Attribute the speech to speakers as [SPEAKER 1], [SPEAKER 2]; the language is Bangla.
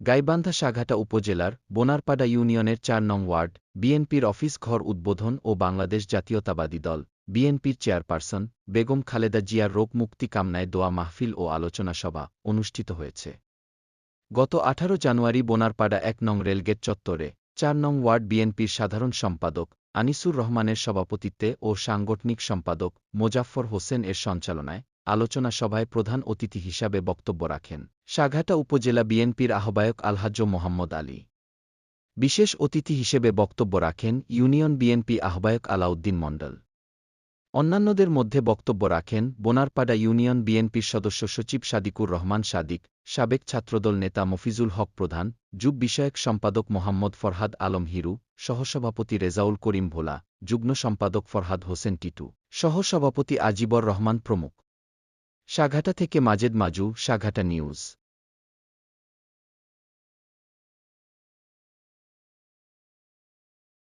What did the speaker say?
[SPEAKER 1] গাইবান্ধা সাঘাটা উপজেলার বোনারপাড়া ইউনিয়নের চার নং ওয়ার্ড, বিএনপির অফিস ঘর উদ্বোধন ও বাংলাদেশ জাতীয়তাবাদী দল, বিএনপির চেয়ারপারসন বেগম খালেদা জিয়ার রোগ মুক্তি কামনায় দোয়া মাহফিল ও আলোচনা সভা অনুষ্ঠিত হয়েছে। গত আঠারো জানুয়ারি বোনারপাড়া এক নং রেলগেট চত্বরে চার নং ওয়ার্ড বিএনপির সাধারণ সম্পাদক আনিসুর রহমানের সভাপতিত্বে ও সাংগঠনিক সম্পাদক মোজাফফর হোসেন এর সঞ্চালনায় আলোচনা সভায় প্রধান অতিথি হিসাবে বক্তব্য রাখেন সাঘাটা উপজেলা বিএনপির আহ্বায়ক আলহাজ্জ মোহাম্মদ আলী। বিশেষ অতিথি হিসেবে বক্তব্য রাখেন ইউনিয়ন বিএনপি আহ্বায়ক আলাউদ্দিন মণ্ডল। অন্যান্যদের মধ্যে বক্তব্য রাখেন বোনারপাড়া ইউনিয়ন বিএনপির সদস্য সচিব সাদিকুর রহমান সাদিক, সাবেক ছাত্রদল নেতা মফিজুল হক প্রধান, যুব বিষয়ক সম্পাদক মোহাম্মদ ফরহাদ আলম হিরু, সহসভাপতি রেজাউল করিম ভোলা, যুগ্ম সম্পাদক ফরহাদ হোসেন টিটু, সহসভাপতি আজিবর রহমান প্রমুখ। সাঘাটা থেকে মাজেদ মাজু সাঘাটা নিউজ।